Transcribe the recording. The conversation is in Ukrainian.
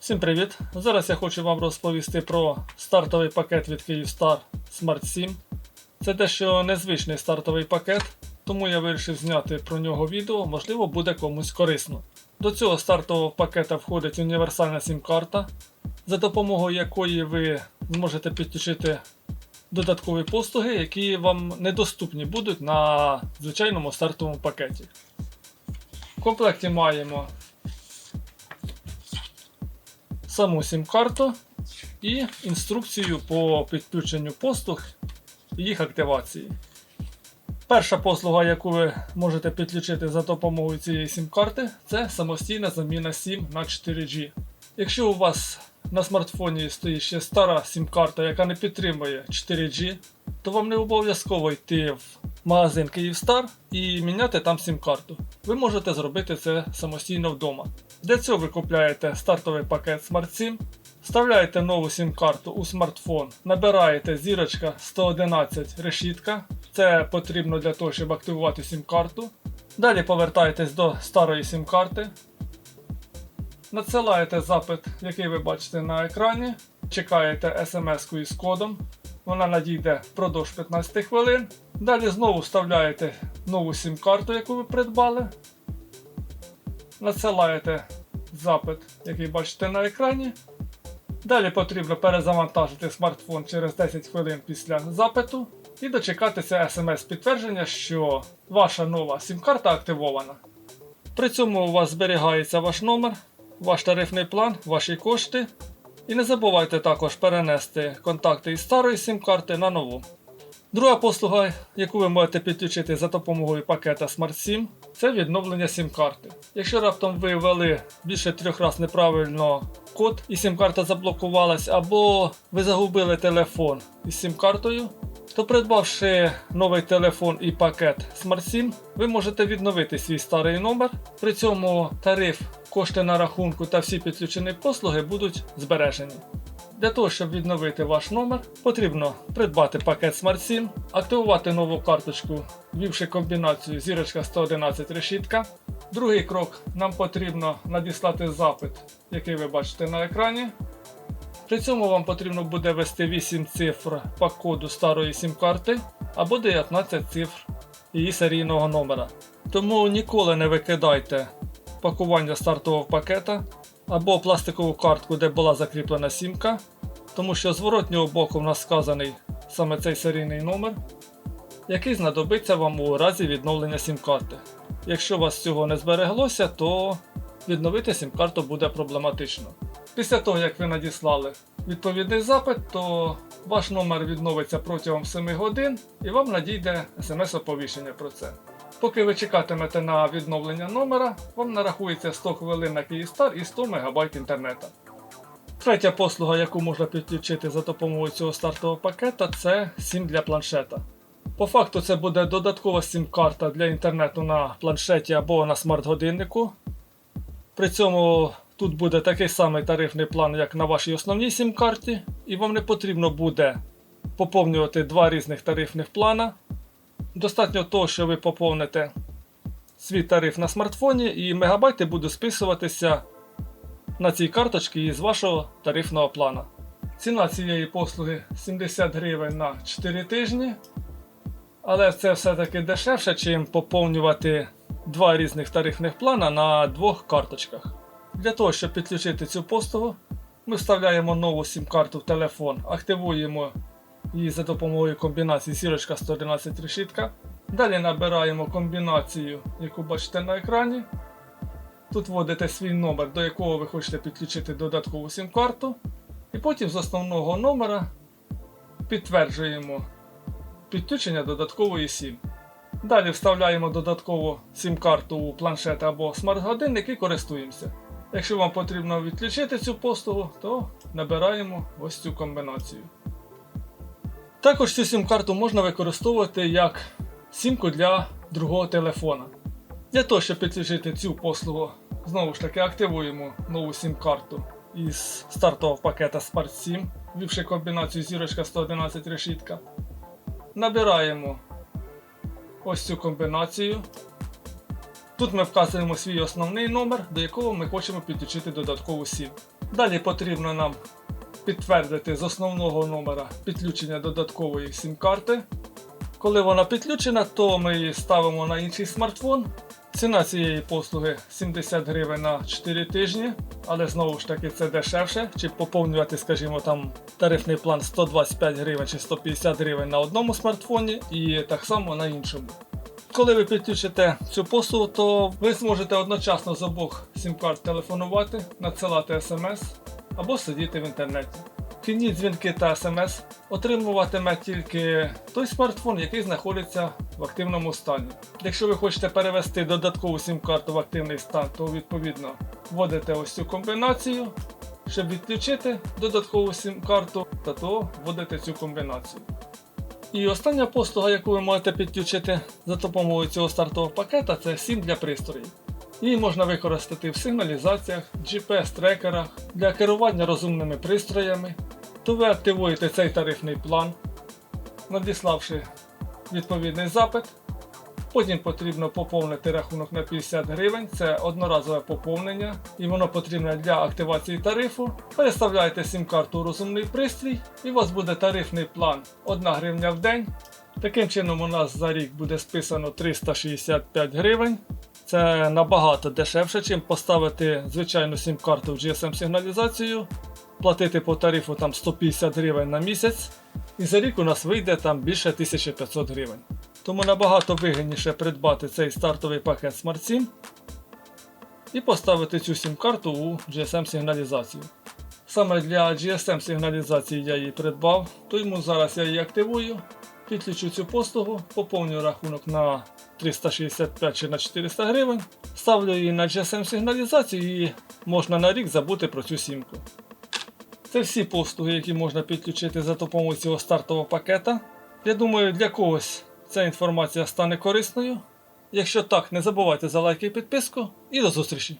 Всім привіт! Зараз я хочу вам розповісти про стартовий пакет від Kyivstar Smart SIM. Це дещо незвичний стартовий пакет, тому я вирішив зняти про нього відео, можливо, буде комусь корисно. До цього стартового пакета входить універсальна сім-карта, за допомогою якої ви зможете підключити додаткові послуги, які вам недоступні будуть на звичайному стартовому пакеті. В комплекті маємо саму сім-карту і інструкцію по підключенню послуг і їх активації. Перша послуга, яку ви можете підключити за допомогою цієї сім-карти, це самостійна заміна сім на 4G. Якщо у вас на смартфоні стоїть ще стара сім-карта, яка не підтримує 4G, то вам не обов'язково йти в магазин Kyivstar і міняти там сім-карту. Ви можете зробити це самостійно вдома. Для цього ви купляєте стартовий пакет SmartSIM, вставляєте нову сім-карту у смартфон, набираєте зірочка 111 решітка. Це потрібно для того, щоб активувати сім-карту. Далі повертаєтесь до старої сім-карти. Надсилаєте запит, який ви бачите на екрані. Чекаєте смс-ку із кодом. Вона надійде впродовж 15 хвилин. Далі знову вставляєте нову сім-карту, яку ви придбали. Надсилаєте запит, який бачите на екрані. Далі потрібно перезавантажити смартфон через 10 хвилин після запиту і дочекатися смс-підтвердження, що ваша нова сім-карта активована. При цьому у вас зберігається ваш номер, ваш тарифний план, ваші кошти. І не забувайте також перенести контакти із старої сім-карти на нову. Друга послуга, яку ви можете підключити за допомогою пакета SmartSIM, це відновлення сім-карти. Якщо раптом ви ввели більше трьох разів неправильно код і сім-карта заблокувалась, або ви загубили телефон із сім-картою, то придбавши новий телефон і пакет SmartSIM, ви можете відновити свій старий номер. При цьому тариф, кошти на рахунку та всі підключені послуги будуть збережені. Для того, щоб відновити ваш номер, потрібно придбати пакет SmartSIM, активувати нову карточку, ввівши комбінацію зірочка 111 решітка. Другий крок нам потрібно надіслати запит, який ви бачите на екрані. При цьому вам потрібно буде ввести 8 цифр по коду старої сім-карти або 19 цифр її серійного номера. Тому ніколи не викидайте пакування стартового пакета або пластикову картку, де була закріплена сімка, тому що з зворотнього боку в нас сказаний саме цей серійний номер, який знадобиться вам у разі відновлення сім-карти. Якщо у вас цього не збереглося, то відновити сім-карту буде проблематично. Після того, як ви надіслали відповідний запит, то ваш номер відновиться протягом 7 годин і вам надійде смс-оповіщення про це. Поки ви чекатимете на відновлення номера, вам нарахується 100 хвилин на Kyivstar і 100 МБ інтернету. Третя послуга, яку можна підключити за допомогою цього стартового пакета, це SIM для планшета. По факту це буде додаткова сім-карта для інтернету на планшеті або на смарт-годиннику. При цьому тут буде такий самий тарифний план, як на вашій основній сім-карті, і вам не потрібно буде поповнювати два різних тарифних плана. Достатньо того, що ви поповните свій тариф на смартфоні, і мегабайти будуть списуватися на цій карточці із вашого тарифного плана. Ціна цієї послуги 70 гривень на 4 тижні. Але це все-таки дешевше, чим поповнювати два різних тарифних плана на двох карточках. Для того, щоб підключити цю послугу, ми вставляємо нову сім-карту в телефон, активуємо її за допомогою комбінації зірочка 111 решітка. Далі набираємо комбінацію, яку бачите на екрані. Тут вводите свій номер, до якого ви хочете підключити додаткову сім-карту. І потім з основного номера підтверджуємо підключення додаткової сім. Далі вставляємо додаткову сім-карту у планшет або смарт-годинник і користуємося. Якщо вам потрібно відключити цю послугу, то набираємо ось цю комбінацію. Також цю сім-карту можна використовувати як сімку для другого телефона. Для того, щоб підключити цю послугу, знову ж таки активуємо нову сім-карту із стартового пакета Smart SIM, ввівши комбінацію зірочка 111 решітка. Набираємо ось цю комбінацію. Тут ми вказуємо свій основний номер, до якого ми хочемо підключити додаткову сім. Далі потрібно нам підтвердити з основного номера підключення додаткової сім-карти. Коли вона підключена, то ми її ставимо на інший смартфон. Ціна цієї послуги 70 гривень на 4 тижні, але знову ж таки це дешевше, чи поповнювати, скажімо, там тарифний план 125 гривень чи 150 гривень на одному смартфоні і так само на іншому. Коли ви підключите цю послугу, то ви зможете одночасно з обох сім-карт телефонувати, надсилати смс або сидіти в інтернеті. Вхідні дзвінки та смс отримуватиме тільки той смартфон, який знаходиться в активному стані. Якщо ви хочете перевести додаткову сім-карту в активний стан, то відповідно вводите ось цю комбінацію. Щоб відключити додаткову сім-карту, та то вводите цю комбінацію. І остання послуга, яку ви можете підключити за допомогою цього стартового пакета, це SIM для пристроїв. Її можна використати в сигналізаціях, GPS-трекерах, для керування розумними пристроями. То ви активуєте цей тарифний план, надіславши відповідний запит. Потім потрібно поповнити рахунок на 50 гривень, це одноразове поповнення, і воно потрібне для активації тарифу. Переставляєте сім-карту у розумний пристрій, і у вас буде тарифний план 1 гривня в день. Таким чином, у нас за рік буде списано 365 гривень. Це набагато дешевше, чим поставити звичайну сім-карту в GSM-сигналізацію, платити по тарифу там 150 гривень на місяць, і за рік у нас вийде там більше 1500 гривень. Тому набагато вигідніше придбати цей стартовий пакет SmartSIM і поставити цю сім-карту у GSM-сигналізацію. Саме для GSM-сигналізації я її придбав, тому зараз я її активую, підключу цю послугу, поповню рахунок на 365 чи на 400 гривень, ставлю її на GSM-сигналізацію і можна на рік забути про цю сімку. Це всі послуги, які можна підключити за допомогою цього стартового пакета. Я думаю, для когось ця інформація стане корисною. Якщо так, не забувайте за лайки і підписку і до зустрічі!